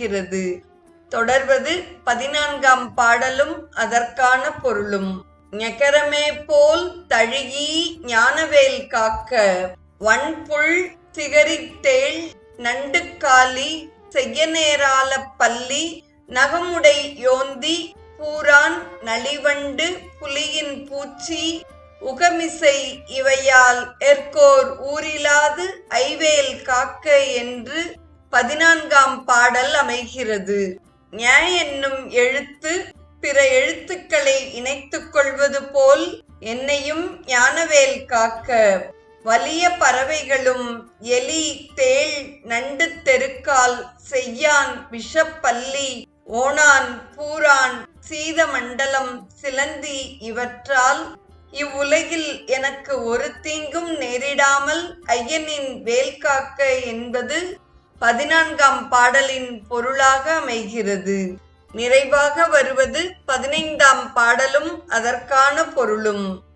இருக்கிறது. தொடர்வது பதினான்காம் பாடலும் அதற்கான பொருளும். ஞகரமே போல் தழுகி ஞானவேல் காக்க வன்புள் சிகரித்தேள் நண்டுக்காலி செய்ய நேரால பள்ளி நகமுடை யோந்தி பூரான் நளிவண்டு புலியின் பூச்சி உகமிசை இவையால் எற்கோர் ஊரிலாது ஐவேல் காக்க என்று பதினான்காம் பாடல் அமைகிறது. ஞ என்னும் எழுத்து பிற எழுத்துக்களை இணைத்துக் கொள்வது போல் என்னையும் ஞானவேல் காக்க. வலிய பறவைகளும் எலி தேள் நண்டு தெருக்கால் செய்யான் விஷப்பல்லி ஓணான் பூரான் சீதமண்டலம் சிலந்தி இவற்றால் இவ்வுலகில் எனக்கு ஒரு தீங்கும் நேரிடாமல் ஐயனின் வேல் காக்க என்பது பதினான்காம் பாடலின் பொருளாக அமைகிறது. நிறைவாக வருவது பதினைந்தாம் பாடலும் அதற்கான பொருளும்.